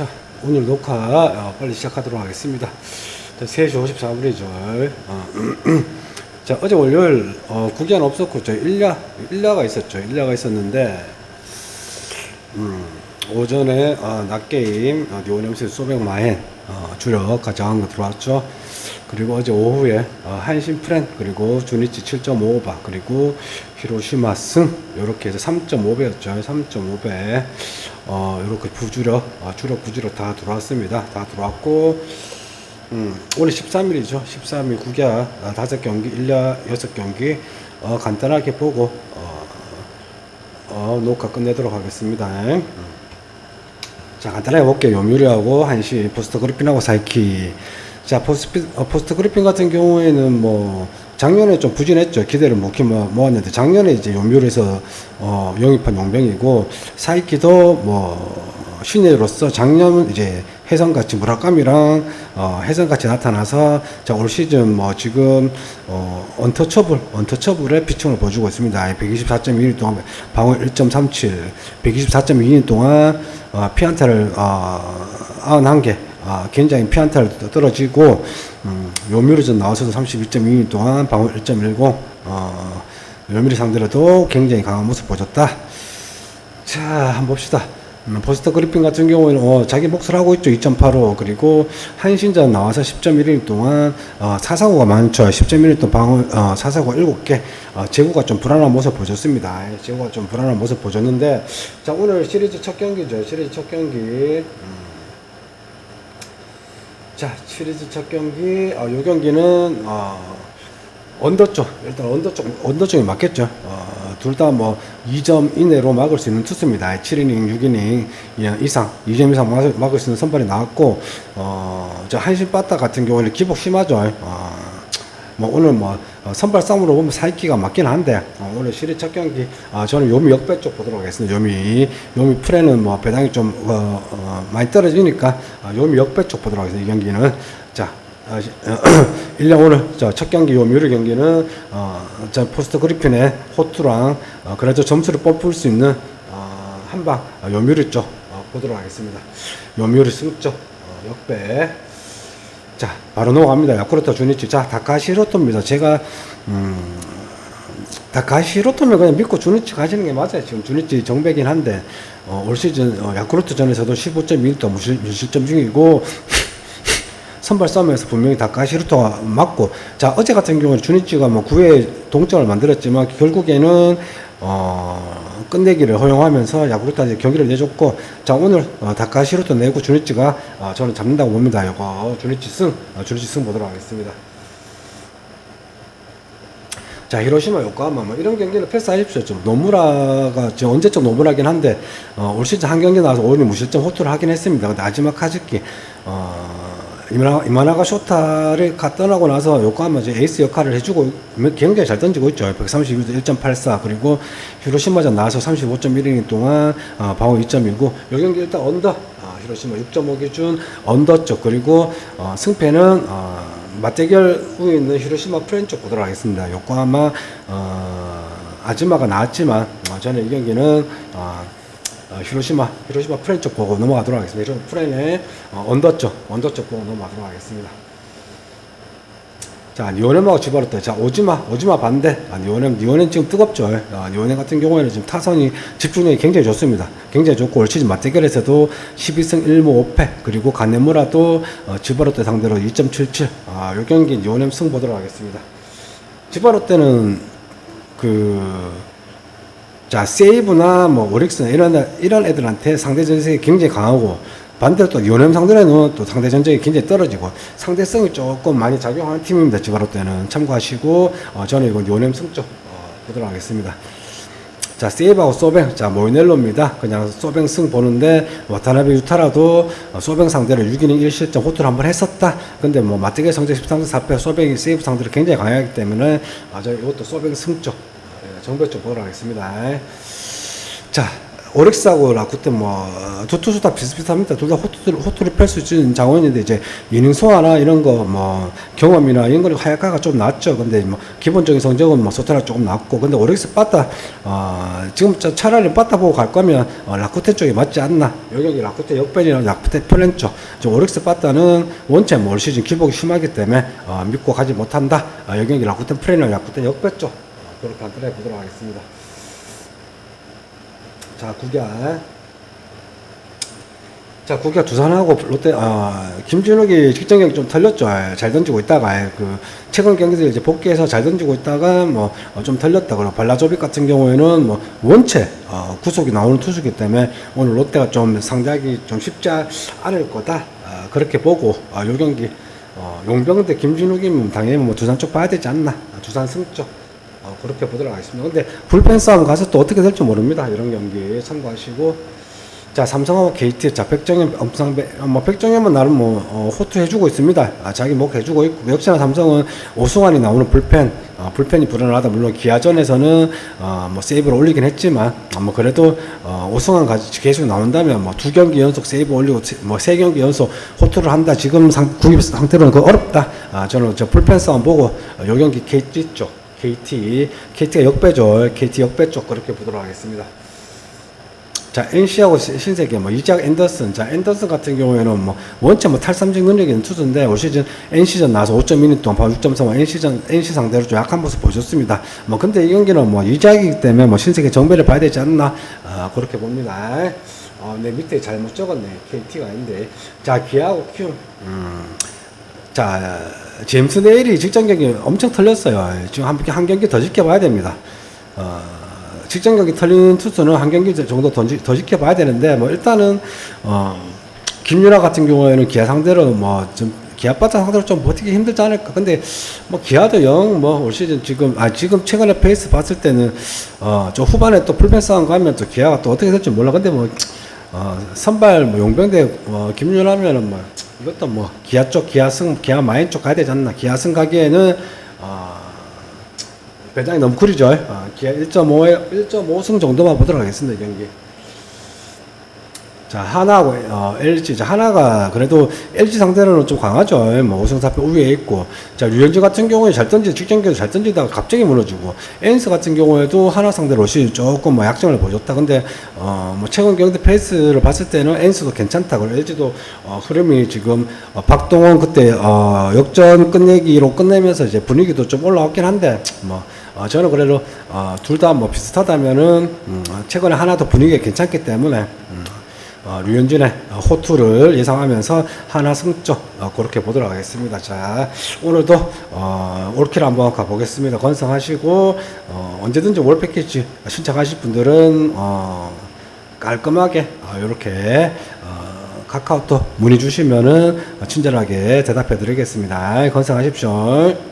자, 오늘 녹화 어, 빨리 시작하도록 하겠습니다. 자, 3시 54분이죠. 어, 자, 어제 월요일 어, 국연 없었고 저 일야 일야가 있었죠. 일야가 있었는데 음, 오전에 어, 낮 게임 어, 니오넴스 소백 마엔 어, 주력 가져간 거 들어왔죠. 그리고 어제 오후에 어, 한신 프렌 그리고 주니치 7.5바 그리고 히로시마 승 이렇게 해서 3.5배였죠. 3.5배 어, 이렇게 부주력 어, 주력 부주력 다 들어왔습니다. 다 들어왔고 음, 오늘 13일이죠. 13일 국야 아, 5경기 1야 6경기 어, 간단하게 보고 어, 어, 녹화 끝내도록 하겠습니다. 음. 자, 간단하게 볼게요. 요뮤리하고 한시, 포스트 그리핀하고 사이키. 자, 포스트, 어, 포스트 그리핀 같은 경우에는 뭐, 작년에 좀 부진했죠. 기대를 못키 모았는데, 작년에 이제 요뮤리에서, 어, 영입한 용병이고, 사이키도 뭐, 신예로서 작년 이제 해성같이 무라카미랑 어, 해성같이 나타나서 자, 올 시즌 뭐 지금 어, 언터처블 언터처블의 비중을 보여주고 있습니다. 124.1인 동안 방어 1.37, 124.2인 동안 어, 피안타를 어, 91개 아, 굉장히 피안타를 떨어지고 음, 요미르전 나와서도 32.2인 동안 방어 1.10 어, 요미르 상대로도 굉장히 강한 모습 보여줬다. 자, 한번 봅시다. 음, 포스터 그리핀 같은 경우에는 어, 자기 몫을 하고 있죠. 2.85 그리고 한신전 나와서 10.1일 동안 어, 사사고가 많죠. 10.1일 동안 방어 어, 사사고 7개 어, 재고가 좀 불안한 모습 보여줬습니다. 예, 재고가 좀 불안한 모습 보여줬는데 자 오늘 시리즈 첫 경기죠. 시리즈 첫 경기 음. 자 시리즈 첫 경기 어, 요 경기는 어, 언더 쪽 일단 언더 쪽 언더 쪽이 맞겠죠. 어, 둘 다 뭐 2점 이내로 막을 수 있는 투수입니다. 7이닝, 6이닝 이상, 2점 이상 막을, 수 있는 선발이 나왔고 어, 저 한신 빠따 같은 경우는 기복 심하죠. 어, 뭐 오늘 뭐 어, 선발 싸움으로 보면 사이키가 맞긴 한데 어, 오늘 시리즈 첫 경기 아 저는 요미 역배 쪽 보도록 하겠습니다. 요미 요미 프레는 뭐 배당이 좀 어, 어, 많이 떨어지니까 아, 요미 역배 쪽 보도록 하겠습니다. 이 경기는 자 아, 시- 1년 오늘 저첫 경기 요 뮤리 경기는 어, 저 포스트 그리핀의 호투랑 어, 그래도 점수를 뽑을 수 있는 어, 한방 어, 요 뮤리 쪽 어, 보도록 하겠습니다. 요 뮤리 승쪽 어, 역배 자 바로 넘어갑니다. 야쿠르토 주니치 자 다카시로토입니다. 제가 음, 다카시로토면 그냥 믿고 주니치 가시는 게 맞아요. 지금 주니치 정배긴 한데 어, 올 시즌 어, 야쿠르토 전에서도 15.1도 무실, 무실점 중이고 선발 싸움에서 분명히 다카시루토가 맞고 자 어제 같은 경우는 주니치가 뭐 9회 동점을 만들었지만 결국에는 어 끝내기를 허용하면서 야구르트한테 경기를 내줬고 자 오늘 어, 다카시루토 내고 주니치가 어, 저는 잡는다고 봅니다. 이거 주니치 승 어, 주니치 승 보도록 하겠습니다. 자 히로시마 요코하마 뭐 이런 경기를 패스하십시오. 좀 노무라가 지금 언제적 노무라긴 한데 어, 올 시즌 한 경기 나와서 오늘 무실점 호투를 하긴 했습니다. 근데 마지막 카즈키 어, 이마나가 쇼타를 가 떠나고 나서 요코하마 이제 에이스 역할을 해주고 굉장히 잘 던지고 있죠 131도 1.84 그리고 히로시마전 나와서 35.1이닝 동안 어, 방어 2.19 요 경기 일단 언더 아, 히로시마 6.5 기준 언더 쪽 그리고 어, 승패는 어, 맞대결 후에 있는 히로시마 프렌 쪽 보도록 하겠습니다. 요코하마 어, 아즈마가 나왔지만 어, 저는 이 경기는 어, 어, 히로시마 히로시마 프렌 쪽 보고 넘어가도록 하겠습니다. 히로시마 프렌의 어, 언더 쪽 언더 쪽 보고 넘어가도록 하겠습니다. 자, 니오넴하고 지바르타. 자, 오지마, 오지마 반대. 아, 니오넴, 니오넴 지금 뜨겁죠. 아, 니오넴 같은 경우에는 지금 타선이 집중력이 굉장히 좋습니다. 굉장히 좋고, 올 시즌 맞대결에서도 12승 1무 5패, 그리고 가네무라도 어, 지바르타 상대로 2.77. 아, 요 경기 니오넴 승 보도록 하겠습니다. 지바르타는 그, 자, 세이브나 뭐 오릭스나 이런 애- 이런 애들한테 상대 전sek이 굉장히 강하고 반대로 또 요nem 상대로는 또 상대 전적이 굉장히 떨어지고 상대성이 조금 많이 작용하는 팀입니다. 지바로 때는 참고하시고 어, 저는 이건 요nem 승쪽 어, 보도록 하겠습니다. 자, 세이브하고 소뱅. 자, 모이넬로입니다. 그냥 소뱅 승 보는데, 와타나베 유타라도 어, 소뱅 상대로 6이닝 1실점 호투를 한번 했었다. 근데 뭐, 맞대결 성적 13승 4패, 소뱅이 세이브 상대로 굉장히 강하기 때문에, 아, 저 이것도 소뱅 승 쪽, 어, 정배 쪽 보도록 하겠습니다. 자, 오렉스하고 라쿠텐 뭐두 투수 다 비슷비슷합니다. 둘 다 호투 호투를 펼 수 있는 자원인데 이제 이닝 소화나 이런 거 뭐 경험이나 이런 거는 하야카가 좀 낫죠. 근데 뭐 기본적인 성적은 뭐 소테라 조금 낫고 근데 오렉스 빠따 어 지금 저 차라리 빠따 보고 갈 거면 어, 라쿠텐 쪽이 맞지 않나. 여기 라쿠텐 역변이나 라쿠텐 플랜 쪽. 저 오렉스 빠따는 원체 뭐 올 시즌 기복이 심하기 때문에 어, 믿고 가지 못한다. 어, 여기 라쿠텐 플랜이나 라쿠텐 역변 쪽. 어, 그렇게 간단하게 보도록 하겠습니다. 자, 구결. 자, 구결 두산하고 롯데, 아, 김준욱이 직전 경기 좀 털렸죠. 예, 잘 던지고 있다가, 예, 그, 최근 경기들 이제 복귀해서 잘 던지고 있다가, 뭐, 어, 좀 털렸다. 그리고 발라조빅 같은 경우에는 뭐, 원체, 어, 구속이 나오는 투수기 때문에 오늘 롯데가 좀 상대하기 좀 쉽지 않을 거다. 아, 그렇게 보고, 아, 요 경기, 어, 용병 대 김준욱이면 당연히 뭐 두산 쪽 봐야 되지 않나. 아, 두산 승쪽. 어, 그렇게 보도록 하겠습니다. 근데 불펜 싸움 가서 또 어떻게 될지 모릅니다. 이런 경기 참고하시고. 자, 삼성하고 KT, 자, 백정현, 엄상, 뭐, 백정현은 나름 뭐, 어, 호투 해주고 있습니다. 아, 자기 목 해주고 있고, 역시나 삼성은 오승환이 나오는 불펜, 어, 불펜이 불안하다. 물론 기아전에서는, 어, 뭐, 세이브를 올리긴 했지만, 아, 뭐, 그래도, 어, 오승환 같이 계속 나온다면, 뭐, 두 경기 연속 세이브 올리고, 세- 뭐, 세 경기 연속 호투를 한다. 지금 상, 구입 상태로는 그 어렵다. 아, 저는 저 불펜 싸움 보고, 어, 요 경기 KT 쪽, KT, KT가 역배죠. KT 역배 쪽 그렇게 보도록 하겠습니다. 자, NC하고 신세계, 뭐, 이작 앤더슨. 자, 앤더슨 같은 경우에는 뭐, 원체 뭐 탈삼진 능력이 있는 투수인데, 올 시즌 NC전 나와서 5.2년 동안 바로 6.3, NC전, NC 상대로 좀 약한 모습 보여줬습니다. 뭐, 근데 이 경기는 뭐, 이작이기 때문에 뭐, 신세계 정배를 봐야 되지 않나, 아, 그렇게 봅니다. 어, 내 밑에 잘못 적었네. KT가 아닌데. 자, 기아하고 큐. 음. 자, 제임스 네일이 직전 경기 엄청 털렸어요. 지금 한, 한 경기 더 지켜봐야 됩니다. 어, 직전 경기 털린 투수는 한 경기 정도 더, 지- 더 지켜봐야 되는데, 뭐, 일단은, 어, 김윤아 같은 경우에는 기아 상대로 뭐, 좀, 기아 바타 상대로 좀 버티기 힘들지 않을까. 근데, 뭐, 기아도 영, 뭐, 올 시즌 지금, 아, 지금 최근에 페이스 봤을 때는, 어, 저 후반에 또 풀펜 싸움 가면 또 기아가 또 어떻게 될지 몰라. 근데 뭐, 어, 선발 뭐 용병대 어, 김윤하면은 뭐 이것도 뭐 기아 쪽 기아승 기아 마인 쪽 가야 되지 않나. 기아승 가기에는 어, 배당이 너무 구리죠. 어, 기아 1.5에 1.5승 정도만 보도록 하겠습니다 이 경기 자 하나하고 어, LG 자 하나가 그래도 LG 상대로는 좀 강하죠. 뭐 5승 4패 우위에 있고. 자 류현진 같은 경우에 잘 던지 직전 경기 잘 던지다가 갑자기 무너지고. 엔스 같은 경우에도 하나 상대로 시 조금 뭐 약점을 보여줬다. 근데 어 뭐 최근 경기 페이스를 봤을 때는 엔스도 괜찮다 그리고 LG도 어, 흐름이 지금 어, 박동원 그때 어, 역전 끝내기로 끝내면서 이제 분위기도 좀 올라왔긴 한데 뭐 어, 저는 그래도 어, 둘 다 뭐 비슷하다면은 음, 어, 최근에 하나도 분위기가 괜찮기 때문에 음, 어, 류현진의 어, 호투를 예상하면서 하나 승점 어, 그렇게 보도록 하겠습니다. 자 오늘도 어, 올킬 한번 가보겠습니다. 건성하시고 어, 언제든지 월 패키지 신청하실 분들은 어, 깔끔하게 이렇게 어, 카카오톡 문의 주시면은 친절하게 대답해 드리겠습니다. 건성하십시오.